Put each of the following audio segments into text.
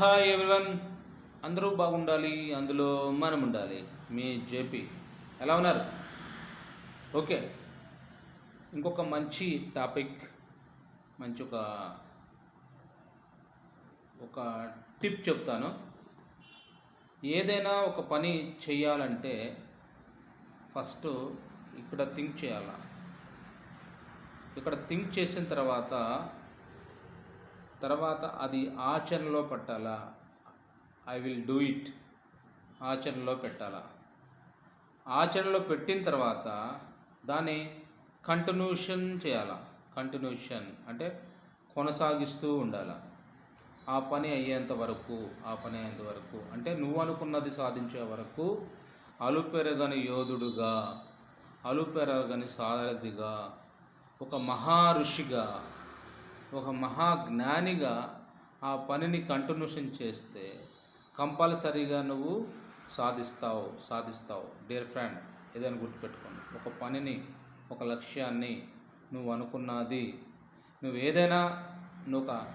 Hi everyone. అందరూ బాగుండాలి అందులో మనం ఉండాలి మీ జేపీ. ఎలా ఉన్నారు? ఓకే. ఇంకొక మంచి టాపిక్ మంచి ఒక ఒక టిప్ చెప్తాను. ఏదైనా ఒక పని చేయాలంటే ఫస్ట్ ఇక్కడ థింక్ చేయాల? ఇక్కడ థింక్ చేసిన తర్వాత తర్వాత అది ఆచరణలో పెట్టాలా? I will do it. ఆచరణలో పెట్టాలా? ఆచరణలో పెట్టిన తర్వాత దాన్ని కంటిన్యూషన్ చేయాలా? కంటిన్యూషన్ అంటే కొనసాగిస్తూ ఉండాలి? ఆ పని అయ్యేంత వరకు ఆ పని అయ్యేంత వరకు. అంటే నువ్వు అనుకున్నది సాధించే వరకు అలుపెరగని యోధుడుగా అలుపెరగని సారథిగా ఒక మహా ఋషిగా ఒక మహాజ్ఞానిగా ఆ పనిని కంటిన్యూషన్ చేస్తే కంపల్సరీగా నువ్వు సాధిస్తావు సాధిస్తావు. డియర్ ఫ్రెండ్ ఏదైనా గుర్తుపెట్టుకోండి. ఒక పనిని ఒక లక్ష్యాన్ని నువ్వు అనుకున్నది నువ్వు ఏదైనా నువ్వు ఒక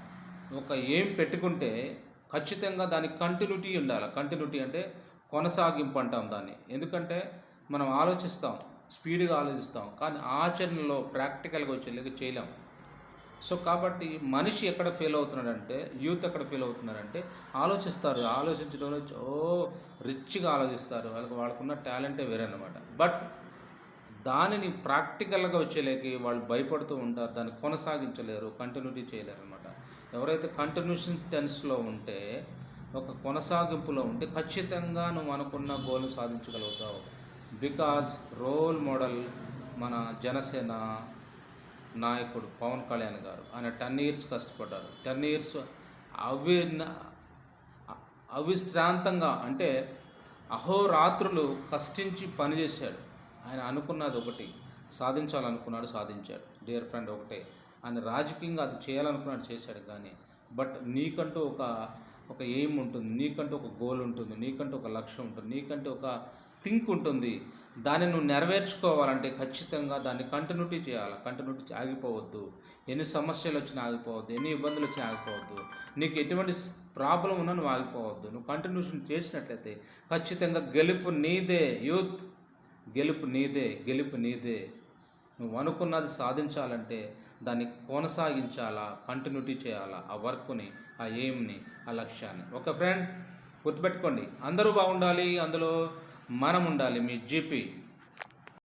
ఒక ఏం పెట్టుకుంటే ఖచ్చితంగా దానికి కంటిన్యూటీ ఉండాలి. కంటిన్యూటీ అంటే కొనసాగింపు అంటాం దాన్ని. ఎందుకంటే మనం ఆలోచిస్తాం స్పీడ్గా ఆలోచిస్తాం. కానీ ఆచరణలో ప్రాక్టికల్గా వచ్చేలాగా చేయలేం. సో కాబట్టి మనిషి ఎక్కడ ఫెయిల్ అవుతున్నాడంటే యూత్ ఎక్కడ ఫెయిల్ అవుతున్నారంటే ఆలోచిస్తారు. ఆలోచించడంలో ఓ రిచ్గా ఆలోచిస్తారు. వాళ్ళకి వాళ్ళకున్న టాలెంటే వేరే అనమాట బట్ దానిని ప్రాక్టికల్గా వచ్చేలేకి వాళ్ళు భయపడుతూ ఉంటారు. దాన్ని కొనసాగించలేరు కంటిన్యూటీ చేయలేరు అనమాట ఎవరైతే కంటిన్యూషన్ టెన్స్లో ఉంటే ఒక కొనసాగింపులో ఉంటే ఖచ్చితంగా నువ్వు అనుకున్న గోల్ని సాధించగలుగుతావు. బికాస్ రోల్ మోడల్ మన జనసేన నాయకుడు పవన్ కళ్యాణ్ గారు. ఆయన టెన్ ఇయర్స్ కష్టపడ్డారు. టెన్ ఇయర్స్ అవి అవిశ్రాంతంగా అంటే అహోరాత్రులు కష్టించి పనిచేశాడు ఆయన అనుకున్నది ఒకటి సాధించాలనుకున్నాడు సాధించాడు. డియర్ ఫ్రెండ్ ఒకటే ఆయన రాజకీయంగా అది చేయాలనుకున్నాడు చేశాడు కానీ బట్ నీకంటూ ఒక ఒక ఎయిమ్ ఉంటుంది నీకంటూ ఒక గోల్ ఉంటుంది నీకంటూ ఒక లక్ష్యం ఉంటుంది నీకంటూ ఒక థింక్ ఉంటుంది. దాన్ని నువ్వు నెరవేర్చుకోవాలంటే ఖచ్చితంగా దాన్ని కంటిన్యూటీ చేయాలి. కంటిన్యూటీ ఆగిపోవద్దు. ఎన్ని సమస్యలు వచ్చినా ఆగిపోవద్దు. ఎన్ని ఇబ్బందులు వచ్చినా ఆగిపోవద్దు. నీకు ఎటువంటి ప్రాబ్లం ఉన్నా నువ్వు ఆగిపోవద్దు. నువ్వు కంటిన్యూషన్ చేసినట్లయితే ఖచ్చితంగా గెలుపు నీదే. యూత్ గెలుపు నీదే. గెలుపు నీదే. నువ్వు అనుకున్నది సాధించాలంటే దాన్ని కొనసాగించాలా? కంటిన్యూటీ చేయాలా? ఆ వర్క్ని ఆ ఎయిమ్ని ఆ లక్ష్యాన్ని. ఒక ఫ్రెండ్ గుర్తుపెట్టుకోండి. అందరూ బాగుండాలి. అందులో మనం ఉండాలి మీ జీపీ.